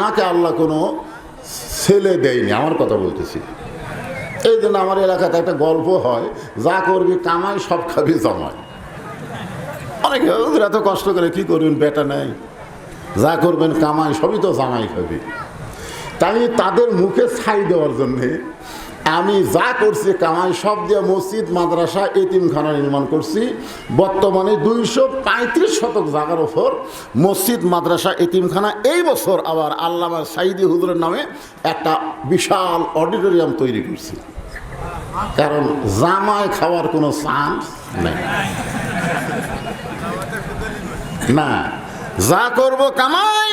আমাকে আল্লাহ কোনো ছেলে দেয়নি, আমার কথা বলতেছি। এই জন্য আমার এলাকাতে একটা গল্প হয়, যা করবি কামাই, সব খাবি জমায় অনেকে এত কষ্ট করে কি করবেন, বেটা নেই। যা করবেন কামাই, সবই তো জামাই খাবি। তাই তাদের মুখে ছাই দেওয়ার জন্যে আমি যা করছি, কামাই সব দিয়ে মসজিদ, মাদ্রাসা, এতিমখানা নির্মাণ করছি। বর্তমানে দুইশো পঁয়ত্রিশ শতক জায়গার ওপর মসজিদ, মাদ্রাসা, এতিমখানা। এই বছর আবার আল্লামা সাইদি হুজুরের নামে একটা বিশাল অডিটোরিয়াম তৈরি করছি। কারণ জামাই খাওয়ার কোনো চান্স নেই। না, যা করব কামাই,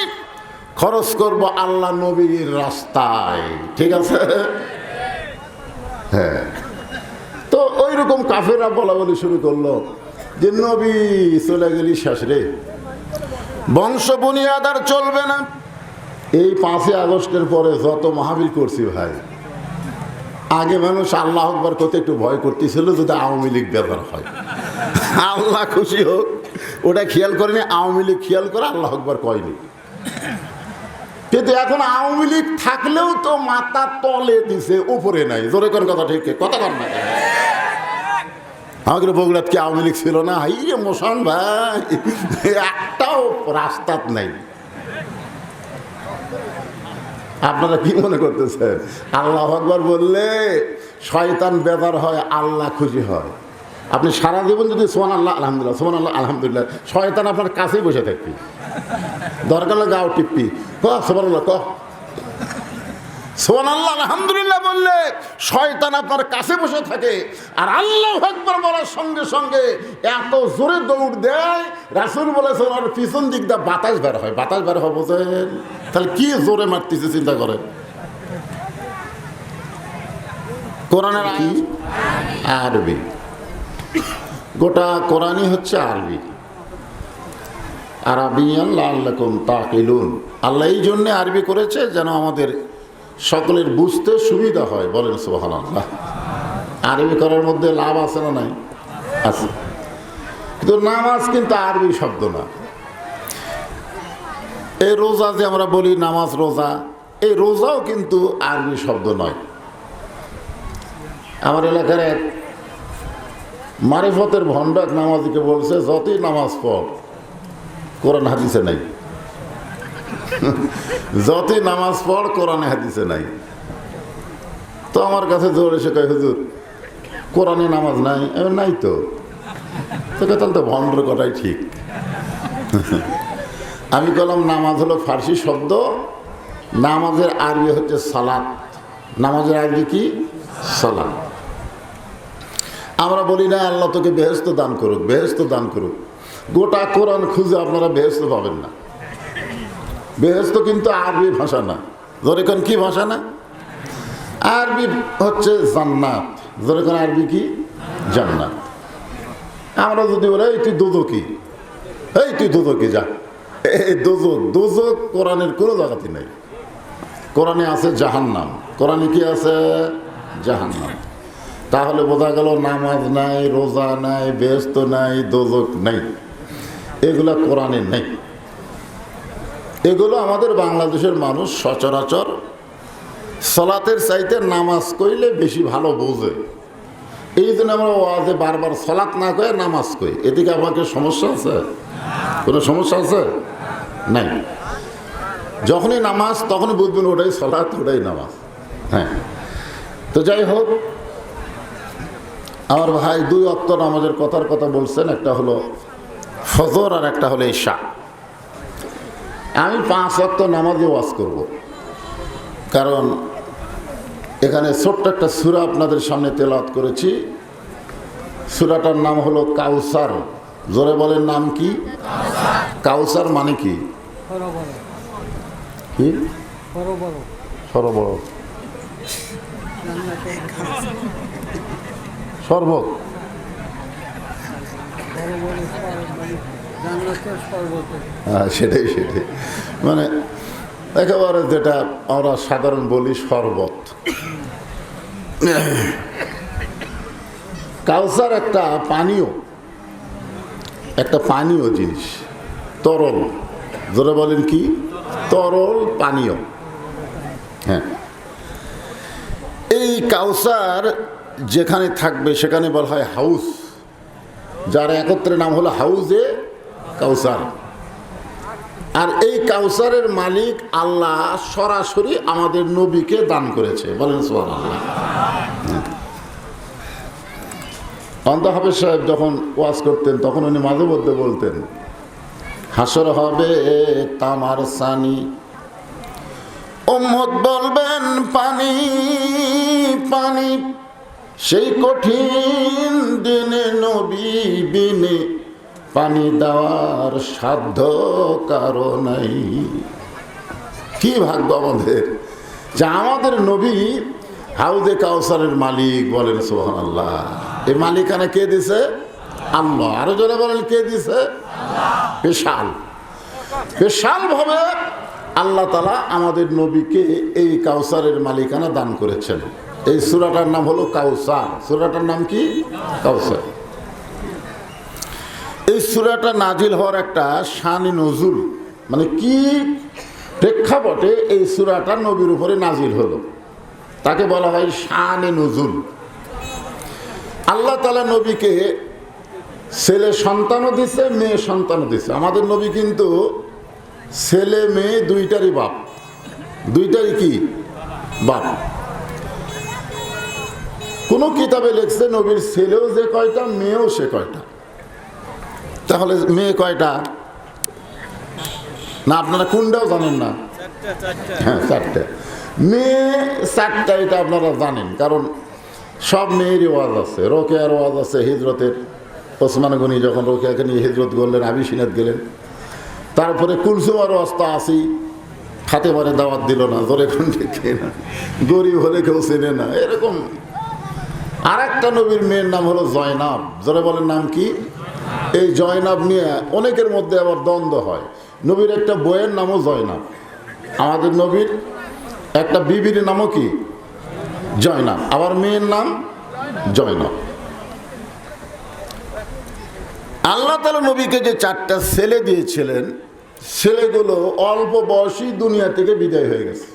খরচ করব আল্লাহ নবীর রাস্তায়। ঠিক আছে? হ্যাঁ। তো ওই রকম কাফেরা বলা বলি শুরু করল যে নবী চলে গেলি শেষ রে। বংশ বুনিয়াদ আর চলবে না। এই পাঁচই আগস্টের পরে যত মাহাবিল করছি ভাই, আগে মানুষ আল্লাহ আকবর করতে একটু ভয় করতেছিল যদি আওয়ামী লীগ ব্যবহার হয়। আল্লাহ খুশি হোক, ওটা খেয়াল করেনি, আওয়ামী লীগ খেয়াল করে আল্লাহ আকবর কয়নি। কিন্তু এখন আওয়ামী লীগ থাকলেও তো মাথা তলে দিছে, উপরে নাই। জোরে কোন কথা ঠিক কথা কর না? আমাদের বগুড়াত কি আওয়ামী লীগ ছিল না? হাই রে মোশন ভাই, একটাও রাস্তাত নাই। আপনারা কি মনে করতেছেন? আল্লাহ আকবর বললে, শয়তান বেদার হয়, আল্লাহ খুশি হয়। আপনি সারা জীবন যদি সোমান আল্লাহ আলহামদুলিল্লাহ সোমান আল্লাহ আলহামদুলিল্লাহ শয়তান আপনার কাছেই বসে থাকবি। দরকার হলে গাও টিপি ক সোমান আল্লাহ ক। সোমান আল্লাহ আলহামদুলিল্লাহ বললে শয়তান আপনার কাছে বসে থাকে। আর আল্লাহ একবার বলার সঙ্গে সঙ্গে এত জোরে দৌড় দেয় রাসুল বলেছেন ওর পিছন দিক দিয়ে বাতাস বের হয় বাতাস বের হয় বোঝেন? তাহলে কি জোরে মারতেছে চিন্তা করেন? কোরআনের আরবি। গোটা কোরআনই হচ্ছে আরবি। আরবি আরবিয়ান লাল্লাকুম তাকিলুন। আল্লাহ এই জন্যে আরবি করেছে যেন আমাদের সকলের বুঝতে সুবিধা হয়। বলেন সোহান আল্লাহ আরবি করার মধ্যে লাভ আছে না নাই? আছে। কিন্তু নামাজ কিন্তু আরবি শব্দ না। এই রোজা যে আমরা বলি নামাজ রোজা, এই রোজাও কিন্তু আরবি শব্দ নয়। আমার এলাকার এক মারিফতের ভণ্ড এক নামাজিকে বলছে, যতই নামাজ পড়, কোরআন হাদিসে নাই। যতই নামাজ পড়, কোরআনে হাদিসে নাই। তো আমার কাছে জোর এসে কয়, হুজুর, কোরআনে নামাজ নাই? নাই তো। তোকে তাহলে তো ভণ্ডর কথাই ঠিক। আমি বললাম নামাজ হলো ফার্সি শব্দ। নামাজের আরবি হচ্ছে সালাত। নামাজের আরবি কি? সালাত। আমরা বলি, না, আল্লাহ তোকে বেহেস্ত দান করুক বেহেস্ত দান করুক। গোটা কোরআন খুঁজে আপনারা বেহেস্ত পাবেন না। বেহেস্ত কিন্তু আরবি ভাষা না। যেরকম কি ভাষা না? আরবি হচ্ছে জান্নাত। যেরকম আরবি কি? জান্নাত। আমরা যদি বলে, এই, তুই দুদকি এই, তুই দুদকি যা। এই দুজক দুজক কোরআনের কোনো জায়গাতে নেই। কোরআনে আছে জাহান্নাম। কোরআনে কি আছে? জাহান্নাম। তাহলে বোঝা গেল নামাজ নাই, রোজা নাই, ব্যস্ত নাই, দোজক নাই। এগুলা কোরআনে নেই। এগুলো আমাদের বাংলাদেশের মানুষ সচরাচর সলাতের চাইতে নামাজ কইলে বেশি ভালো বোঝে। এই জন্য আমরা ওয়াজে বারবার সলাৎ না করে নামাজ কই। এদিকে আমাকে সমস্যা আছে? কোনো সমস্যা আছে? নাই। যখনই নামাজ, তখনই বুঝবেন ওটাই সলাৎ ওটাই নামাজ। হ্যাঁ। তো যাই হোক আমার ভাই দুই অক্ত নামাজের কথার কথা বলছেন একটা হলো ফজর আর একটা হলো ঈশা। আমি পাঁচ অক্ত নামাজে ওয়াজ করব। কারণ এখানে ছোট্ট একটা সুরা আপনাদের সামনে তেলাওয়াত করেছি। সুরাটার নাম হলো কাউসার। জোরে বলেন নাম কি? কাউসার মানে কি? সরবর শরবত। হ্যাঁ সেটাই সেটাই। মানে একেবারে যেটা আমরা সাধারণ বলি শরবত। কাউসার একটা পানীয় একটা পানীয় জিনিস, তরল। জোরে বলেন কি? তরল পানীয়। হ্যাঁ। এই কাউসার যেখানে থাকবে সেখানে বলা হয় হাউস। যার একত্রে নাম হলো হাউজে কাউসার। আর এই কাউসারের মালিক আল্লাহ সরাসরি আমাদের নবীকে দান করেছে। বলেন আল্লাহ অন্ত হাফেজ সাহেব যখন ওয়াজ করতেন, তখন উনি মাঝে মধ্যে বলতেন, হাসর হবে তামার সানি। উম্মত বলবেন, পানি পানি। সেই কঠিন দিনে নবী বিনে পানি দেওয়ার সাধ্য কারও নাই। কি ভাগ্য আমাদের যে আমাদের নবী হাউদে কাউসারের মালিক বলেন সোহান আল্লাহ এই মালিকানা কে দিছে? আল্লাহ। আরও জনে বলেন, কে দিছে? বিশাল বিশাল ভাবে আল্লাহ তালা আমাদের নবীকে এই কাউসারের মালিকানা দান করেছেন। এই সুরাটার নাম হলো কাউসার। সুরাটার নাম কি? কাউসার। এই সুরাটা নাজিল হওয়ার একটা শানি নজুল। মানে কি প্রেক্ষাপটে এই সুরাটা নবীর উপরে নাজিল হলো? তাকে বলা হয় শানে নজুল। আল্লাহ তালা নবীকে ছেলে সন্তানও দিছে, মেয়ে সন্তানও দিছে। আমাদের নবী কিন্তু ছেলে, মেয়ে দুইটারই বাপ। দুইটারই কি? বাপ। কোন কিতাবে লেখছে নবীর ছেলেও যে কয়টা, মেয়েও সে কয়টা? তাহলে মেয়ে কয়টা? না, আপনারা কোনটাও জানেন না? হ্যাঁ চারটে। মেয়ে চারটা এটা আপনারা জানেন, কারণ সব মেয়েরই ওয়াজ আছে। রোকেয়ার ওয়াজ আছে, হিজরতের। ওসমান গনি যখন রোকেয়াকে নিয়ে হিজরত করলেন আবিসিনাত গেলেন। তারপরে কুলসুমার ওয়াজ তো আসি খাতে পারে দাওয়াত দিল না, জোরে কোন না। গরিব হলে কেউ চেনে না। এরকম আর একটা নবীর মেয়ের নাম হলো জয়নাব। জোরে বলেন নাম কি? এই জয়নাব নিয়ে অনেকের মধ্যে আবার দ্বন্দ্ব হয়। নবীর একটা বইয়ের নামও জয়নাব। আমাদের নবীর একটা বিবির নামও কি? জয়নাব। আবার মেয়ের নাম জয়নাব। আল্লাহ তালা নবীকে যে চারটা ছেলে দিয়েছিলেন, ছেলেগুলো অল্প বয়সী দুনিয়া থেকে বিদায় হয়ে গেছে।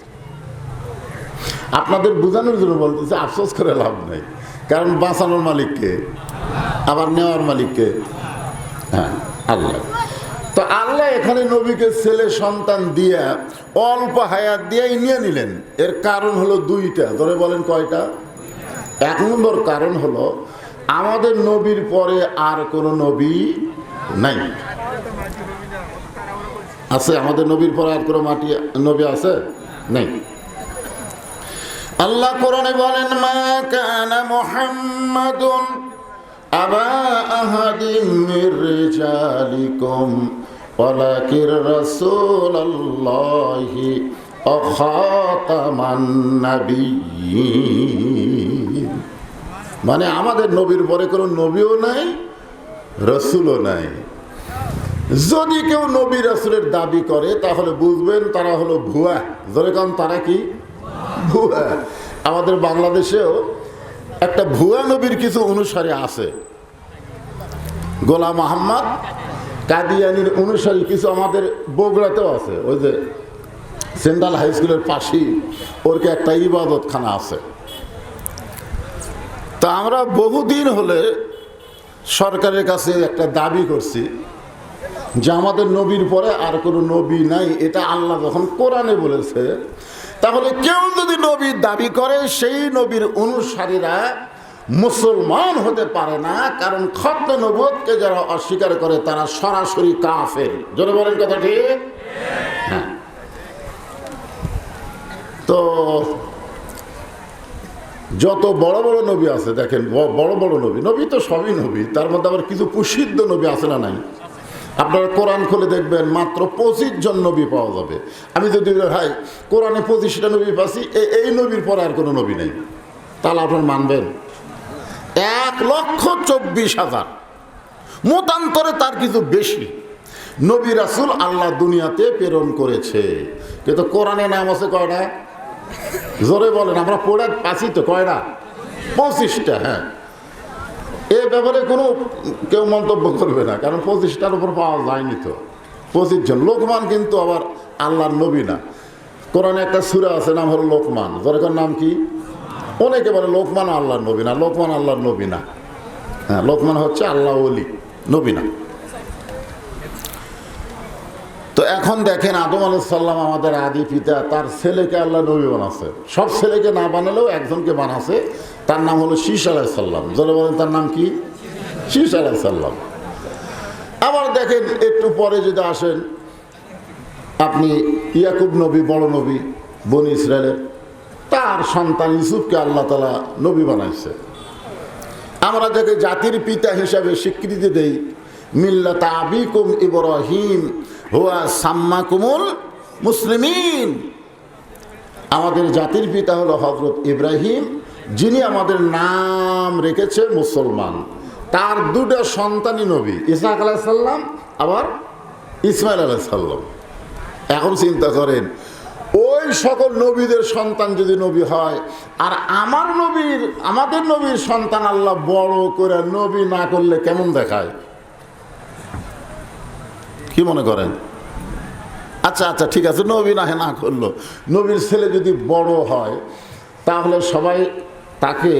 আপনাদের বোঝানোর জন্য বলতেছে, আফসোস করে লাভ নেই। কারণ বাঁচানোর মালিককে, আবার নেওয়ার মালিককে। হ্যাঁ আল্লাহ। তো আল্লাহ এখানে নবীকে ছেলে, সন্তান দিয়া অল্প হায়াত দিয়াই নিয়ে নিলেন। এর কারণ হলো দুইটা। ধরে বলেন কয়টা? এক নম্বর কারণ হলো, আমাদের নবীর পরে আর কোনো নবী নাই। আছে? আমাদের নবীর পরে আর কোনো মাটি, নবী আছে? নেই। আল্লাহ কোরআনে বলেন, মা কানা মুহাম্মাদুন আবা আহাদিম মির রিজালিকুম, ওয়ালাকির রাসূলুল্লাহি ওয়া খাতামান নাবিয়্যিন। মানে আমাদের নবীর পরে কোনো নবীও নাই, রসুলও নাই। যদি কেউ নবী রসুলের দাবি করে, তাহলে বুঝবেন তারা হলো ভুয়া। কারণ তারা কি? ভুয়া। আমাদের বাংলাদেশেও একটা ভুয়া নবীর কিছু অনুসারী আছে। গোলাম আহম্মদ কাদিয়ানির অনুসারী কিছু আমাদের বগুড়াতেও আছে। ওই যে সেন্ট্রাল হাই স্কুলের পাশেই ওরকে একটা ইবাদতখানা আছে। তা আমরা বহুদিন হলে সরকারের কাছে একটা দাবি করছি যে আমাদের নবীর পরে আর কোনো নবী নাই। এটা আল্লাহ যখন কোরআনে বলেছে তাহলে কেউ যদি নবীর দাবি করে, সেই নবীর অনুসারীরা মুসলমান হতে পারে না, কারণ খদ্দ নবতকে যারা অস্বীকার করে, তারা সরাসরি কাফের। জোরে বলেন কথা ঠিক? হ্যাঁ। তো যত বড় বড় নবী আছে, দেখেন বড় বড় নবী নবী তো সবই নবী, তার মধ্যে আবার কিছু প্রসিদ্ধ নবী আছে না নাই? আপনারা কোরআন খুলে দেখবেন, মাত্র পঁচিশ জন নবী পাওয়া যাবে। আমি যদি ভাই, কোরআনে পঁচিশটা নবী পাচ্ছি এই নবীর পরে আর কোনো নবী নেই। তাহলে আপনার মানবেন? এক লক্ষ চব্বিশ হাজার। মতান্তরে তার কিছু বেশি। নবী রাসুল আল্লাহ দুনিয়াতে প্রেরণ করেছে। কিন্তু কোরআনে নাম আছে কয়টা জোরে বলেন, আমরা পড়ে পাচ্ছি তো কয়টা পঁচিশটা হ্যাঁ। এ ব্যাপারে কোনো, কেউ মন্তব্য করবে না, কারণ পঁচিশটার উপর পাওয়া যায়নি তো। পঁচিশ জন লোকমান কিন্তু আবার আল্লাহর নবী না। কোরআনে একটা সুরা আছে, নাম হলো লোকমান। জোরেকার নাম কি? অনেকে বলে লোকমান আল্লাহর নবী না, লোকমান আল্লাহর নবী না। হ্যাঁ লোকমান হচ্ছে আল্লাহ অলি নবী না। তো এখন দেখেন আদম আলাইসাল্লাম আমাদের আদি পিতা, তার ছেলেকে আল্লাহ নবী বানাচ্ছে। সব ছেলেকে না বানালেও একজনকে বানাচ্ছে, তার নাম হলো শীষ আলাইসাল্লাম যারা বলেন, তার নাম কি? শীষ আলাইসাল্লাম আবার দেখেন একটু পরে যদি আসেন, আপনি ইয়াকুব নবী, বড় নবী, বনি ইসরায়েলের, তার সন্তান ইউসুফকে আল্লাহ তালা নবী বানাইছে। আমরা যাকে জাতির পিতা হিসাবে স্বীকৃতি দেই, মিল্লাত আবিকুম ইব্রাহিম হুয়া সাম্মা কুমুল মুসলিমিন। আমাদের জাতির পিতা হলো হজরত ইব্রাহিম, যিনি আমাদের নাম রেখেছে মুসলমান। তার দুটো সন্তানই নবী ইসাক আলাইসাল্লাম আবার ইসমাইল আলাইসাল্লাম এখন চিন্তা করেন, ওই সকল নবীদের সন্তান যদি নবী হয়, আর আমার নবীর, আমাদের নবীর সন্তান আল্লাহ বড় করে নবী না করলে কেমন দেখায়? কি মনে করেন? আচ্ছা আচ্ছা ঠিক আছে, নবী না না করল। নবীর ছেলে যদি বড় হয়, তাহলে সবাই তাকে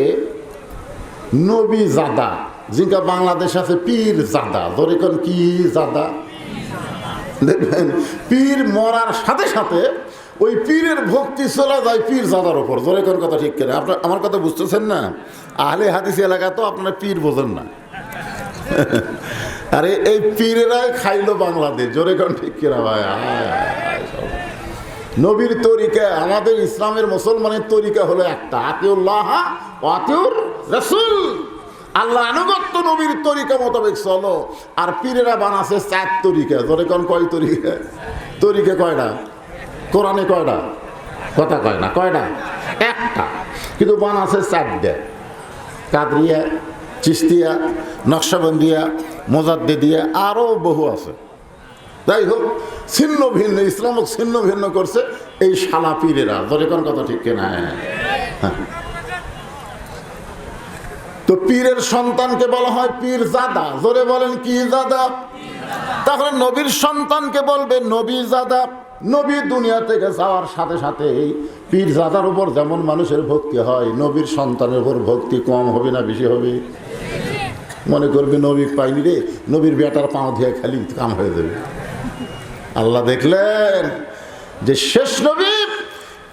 নবী জাদা। জিঙ্কা বাংলাদেশ আছে পীর জাদা। ধরে কোন কি জাদা? দেখবেন, পীর মরার সাথে সাথে ওই পীরের ভক্তি চলে যায় পীর জাদার ওপর জোরে কোন কথা ঠিক করে আপনার, আমার কথা বুঝতেছেন না? আহলে হাদিস এলাকা তো আপনারা পীর বোঝেন না। আরে এই পীরেরাই খাইলো বাংলাদেশ। জোরে কোন ঠিক ভাই। নবীর তরিকা, আমাদের ইসলামের মুসলমানের তরিকা হলো একটা, আতিউল্লাহ রসুল। আল্লাহ আনুগত্য নবীর তরিকা মোতাবেক চলো। আর পীরেরা বানাছে চার তরিকা। ধরে কোন কয় তরিকা? তরিকা কয়টা? কোরআনে কয়টা? কথা কয় না, কয়টা? একটা। কিন্তু বানাছে চারটে। কাদরিয়া, চিস্তিয়া, নকশাবন্দিয়া মোজাদ্দে দিয়ে আরও বহু আছে। যাই হোক, ছিন্ন ভিন্ন, ইসলামক ছিন্ন ভিন্ন করছে এই শালা পীরেরা। কোন কথা ঠিক কিনা? হ্যাঁ। তো পীরের সন্তানকে বলা হয় পীর জাদা। জোরে বলেন, কি জাদা? তাহলে নবীর সন্তানকে বলবে নবী জাদা। নবী দুনিয়া থেকে যাওয়ার সাথে সাথে এই পীর জাদার উপর যেমন মানুষের ভক্তি হয়, নবীর সন্তানের উপর ভক্তি কম হবে না, বেশি হবে? মনে করবে নবী পাইনি রে, নবীর বেটার পাও দিয়ে খালি কাম হয়ে যাবে। আল্লাহ দেখলেন যে শেষ নবী,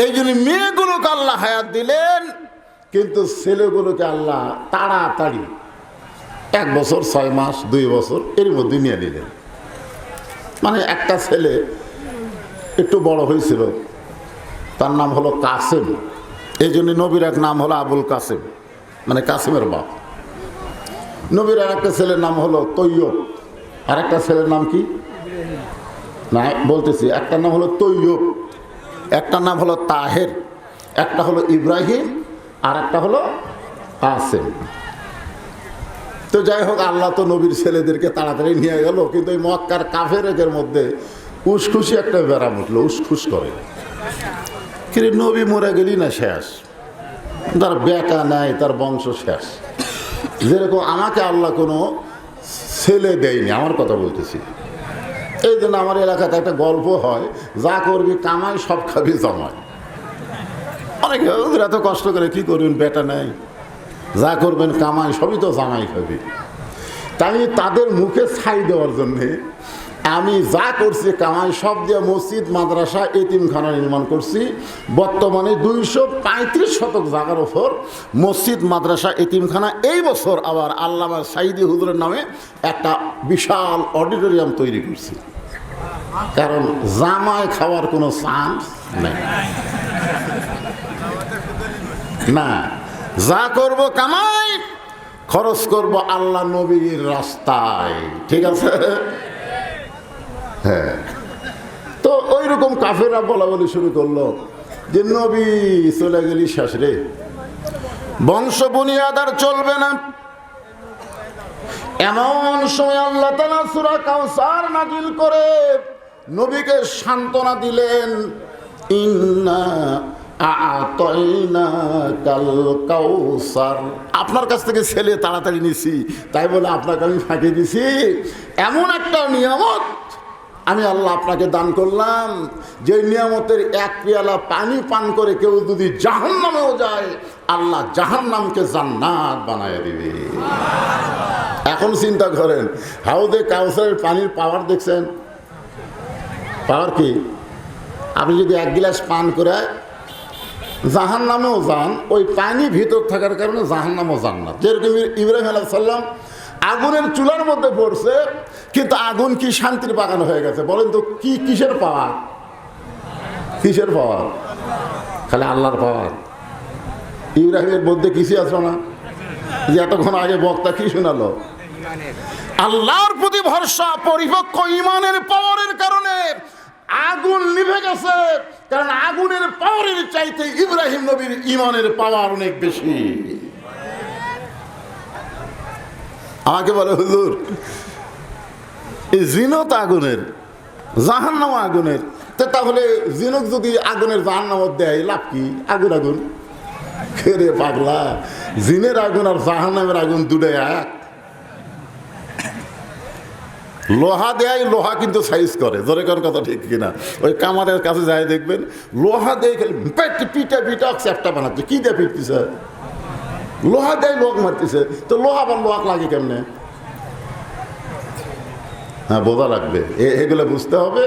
এই জন্য মেয়েগুলোকে আল্লাহ হায়াত দিলেন, কিন্তু ছেলেগুলোকে আল্লাহ তাড়াতাড়ি এক বছর, ছয় মাস, দুই বছর এর মধ্যে নিয়ে নিলেন। মানে একটা ছেলে একটু বড় হয়েছিল, তার নাম হলো কাসেম। এই জন্য নবীর এক নাম হলো আবুল কাসেম মানে কাসেমের বাপ। নবীর আর একটা ছেলের নাম হলো তৈয়ব। আর একটা ছেলের নাম কি? না, বলতেছি, একটা নাম হলো তৈয়ব, একটা নাম হলো তাহের, একটা হলো ইব্রাহিম আর একটা হলো আসেম তো যাই হোক, আল্লাহ তো নবীর ছেলেদেরকে তাড়াতাড়ি নিয়ে গেল, কিন্তু এই মক্কার কাফের এদের মধ্যে উসখুসি একটা বেড়া উঠল উসখুস করে। কিন্তু নবী মরে গেলি না শেষ? তার বেকা নাই, তার বংশ শেষ। যেরকম আমাকে আল্লাহ কোনো ছেলে দেয়নি, আমার কথা বলতেছি। এই জন্য আমার এলাকাতে একটা গল্প হয়, যা করবি কামাই, সব খাবি জমায় অনেকে এত কষ্ট করে কি করবেন, বেটা নেই। যা করবেন কামাই, সবই তো জামাই খাবি। তাই তাদের মুখে ছাই দেওয়ার জন্যে আমি যা করছি, কামাই সব দিয়ে মসজিদ, মাদ্রাসা, এতিমখানা নির্মাণ করছি। বর্তমানে দুইশো পঁয়ত্রিশ শতক জাগার ওপর মসজিদ, মাদ্রাসা, এতিমখানা। এই বছর আবার আল্লামা সাইদি হুজুরের নামে একটা বিশাল অডিটোরিয়াম তৈরি করছি। কারণ জামাই খাওয়ার কোনো চান্স নেই। না, যা করব কামাই, খরচ করব আল্লাহ নবীর রাস্তায়। ঠিক আছে? হ্যাঁ। তো ওই রকম কাফেরা বলা বলি শুরু করল যে, নবী চলে গেলি শেষ রে। বংশ বুনিয়াদ আর চলবে না। এমন সময় আল্লাহ তালা সুরা কাউসার নাজিল করে নবীকে সান্ত্বনা দিলেন, ইন্না আপনার কাছ থেকে ছেলে তাড়াতাড়ি নিছি, তাই বলে আপনাকে আমি ফাঁকি দিছি। এমন একটা নিয়ামত আমি আল্লাহ আপনাকে দান করলাম। যে নিয়ামতের এক পেয়ালা পানি পান করে কেউ যদি জাহান নামেও যায়, আল্লাহ জাহান নামকে জান্নাত বানায় দিবে। এখন চিন্তা করেন হাউদে কাউসারের পানির পাওয়ার দেখছেন? পাওয়ার কি? আপনি যদি এক গিলাস পান করে জাহান নামেও যান, ওই পানি ভিতর থাকার কারণে জাহান নামও যান না যেরকম ইব্রাহিম আলাহ সাল্লাম আগুনের চুলার মধ্যে পড়ছে, কিন্তু আগুন কি শান্তির বাগান হয়ে গেছে? বলেন তো, কি কিসের পাওয়ার কিসের পাওয়ার খালি আল্লাহর পাওয়ার ইব্রাহিমের মধ্যে কিছু আসলো না? যে এতক্ষণ আগে বক্তা কি শোনালো? আল্লাহর প্রতি ভরসা, পরিপক্ক ইমানের পাওয়ারের কারণে আগুন নিভে গেছে। কারণ আগুনের পাওয়ারের চাইতে ইব্রাহিম নবীর ইমানের পাওয়ার অনেক বেশি। আমাকে বলে, হুজুর। এই জিনত আগুনের, জাহান্নাম আগুনের, তো তাহলে জিনক যদি আগুনের জাহান্নামত দেয়, লাভ কি? আগুন আগুন। খেরে পাগলা, জিনের আগুন আর জাহান্নামের আগুন দুটাই এক। লোহা দেয়, লোহা কিন্তু সাইজ করে। জোরে কোন কথা ঠিক কিনা? ওই কামারের কাছে যায় দেখবেন, লোহা দেয় খালি পেট পিটা পিটা চ্যাপটা বানাচ্ছে। কি দিয়ে পিটতেছে? লোহা দেয় লোক মারতেছে। তো লোহা আবার লোহাক লাগে কেমনে? হ্যাঁ বোঝা লাগবে। এগুলো বুঝতে হবে।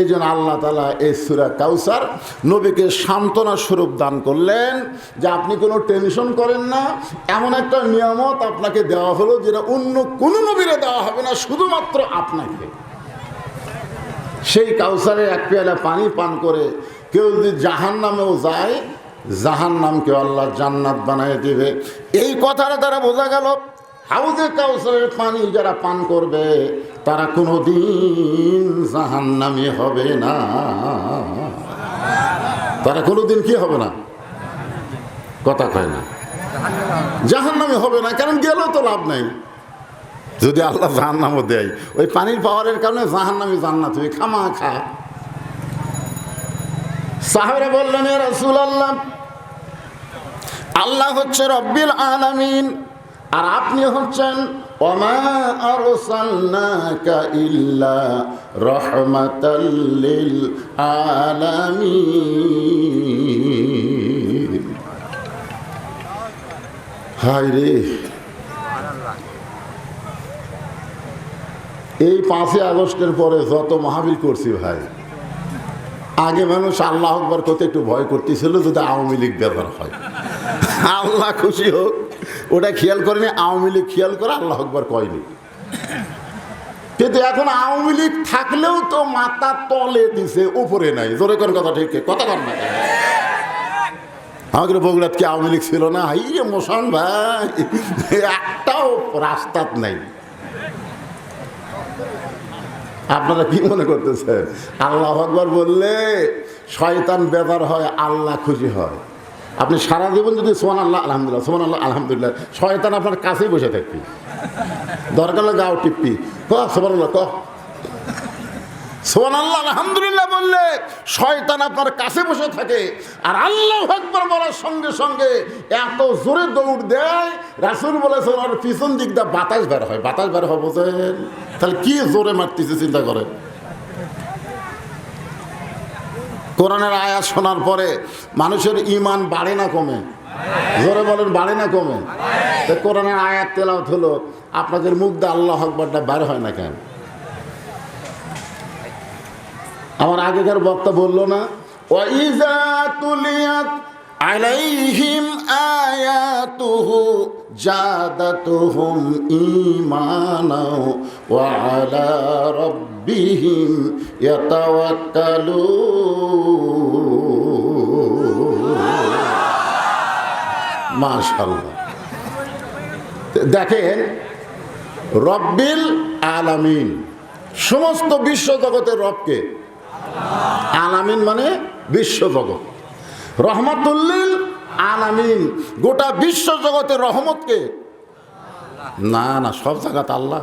এই জন্য আল্লাহ তালা এই সুরা কাউসার নবীকে সান্ত্বনা স্বরূপ দান করলেন যে আপনি কোনো টেনশন করেন না। এমন একটা নিয়ামত আপনাকে দেওয়া হলো যেটা অন্য কোনো নবীরে দেওয়া হবে না, শুধুমাত্র আপনাকে। সেই কাউসারে এক পেয়ালা পানি পান করে কেউ যদি জাহান নামেও যায় জাহান নামকে আল্লাহ জান্নাত বানায় দিবে। এই কথাটা দ্বারা বোঝা গেল, হাউজে কাউসারের পানি যারা পান করবে, তারা কোনো দিন জাহান নামে হবে না। তারা কোনো দিন কি হবে না? কথা কয় না। জাহান নামে হবে না, কারণ গেলেও তো লাভ নাই। যদি আল্লাহ জাহান নামও দেয়, ওই পানির পাওয়ারের কারণে জাহান নামে জান্নাত হবে খামা খা সাহেবরা বললেন রসুল আল্লাহ আল্লাহ হচ্ছে রব্বিল আলামিন, আর আপনি হচ্ছেন হায় এই পাঁচই আগস্টের পরে যত মাহবিল করছি ভাই আগে মানুষ আল্লাহ আকবর করতে একটু ভয় করতেছিল যদি আওয়ামী লীগ ব্যবহার হয়। আল্লাহ খুশি হোক, ওটা খেয়াল করেনি, আওয়ামী লীগ খেয়াল করে আল্লাহ আকবর কয়নি। কিন্তু এখন আওয়ামী লীগ থাকলেও তো মাথা তলে দিছে, উপরে নাই। জোরে কোন কথা ঠিক? কথা কর না আমাদের বগুড়াত কি আওয়ামী লীগ ছিল না? এই মোশন ভাই, একটাও রাস্তাত নাই। আপনারা কি মনে করতেছেন? আল্লাহ আকবর বললে শয়তান বেদার হয়, আল্লাহ খুশি হয়। আপনি সারা জীবন যদি সোমান আল্লাহ আলহামদুলিল্লাহ সোমান আল্লাহ আলহামদুলিল্লাহ, শয়তান আপনার কাছেই বসে থাকবি। দরকার হলে গাও টিপি ক সোমান আল্লাহ ক। সোমান আল্লাহ আলহামদুলিল্লাহ বললে শয়তান আপনার কাছে বসে থাকে। আর আল্লাহ আকবর বলার সঙ্গে সঙ্গে এত জোরে দৌড় দেয়, রাসুল বলেছেন, আর পিছন দিক দিয়ে বাতাস বের হয়। বাতাস বের হয়, বোঝেন? তাহলে কি জোরে মারতেছে চিন্তা করেন? কোরআনের আয়াত শোনার পরে মানুষের ইমান বাড়ে না কমে? জোরে বলেন, বাড়ে না কমে? তো কোরআনের আয়াত তেলাওত হলো, আপনাদের মুখ দিয়ে আল্লাহ আকবরটা বের হয় না কেন? আমার আগেকার বক্তা বলল না আলাইহিম আয়াতুহু জাদাতুহুম ঈমানা ওয়া আলা রাব্বিহিম ইয়াতাওয়াক্কালুন। মাশাআল্লাহ। দেখেন, রব্বিল আলামিন, সমস্ত বিশ্ব জগতের রবকে, আলামিন মানে বিশ্ব জগৎ রহমতুল্লিল আলামিন। গোটা বিশ্ব জগতের রহমতকে। না না, সব জায়গাতে আল্লাহ।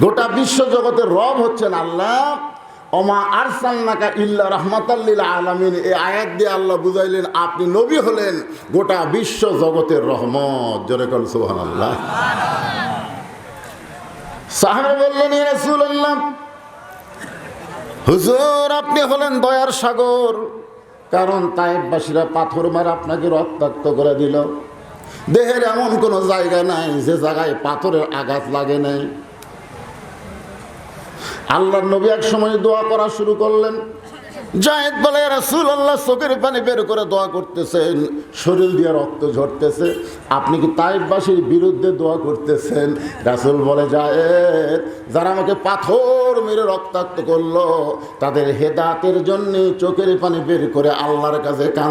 গোটা বিশ্ব জগতের রব হচ্ছেন আল্লাহ। অমা আরসালনাকা ইল্লা রহমাতাল্লিল আলামিন। এই আয়াত দিয়ে আল্লাহ বুঝাইলেন, আপনি নবী হলেন, গোটা বিশ্ব জগতের রহমত। জোরে কল সুবহানাল্লাহ। সাহাবে বললেন রাসূলুল্লাহ হুজুর, আপনি হলেন দয়ার সাগর। কারণ তাইবাসীরা পাথর মার আপনাকে রক্তাক্ত করে দিল। দেহের এমন কোনো জায়গা নাই যে জায়গায় পাথরের আঘাত লাগে নাই। আল্লাহ নবী এক সময় দোয়া করা শুরু করলেন। জায়েদ বলে রাসুল আল্লাহ চোখের পানি বের করে দোয়া করতেছেন, শরীর দিয়ে রক্ত ঝরতেছে। আপনি কি তাইবাসীর বিরুদ্ধে দোয়া করতেছেন? রাসুল বলে জাহেদ যারা আমাকে পাথর মেরে রক্তাক্ত করল, তাদের হেদাতের জন্য চোখের পানি বের করে আল্লাহর কাছে কান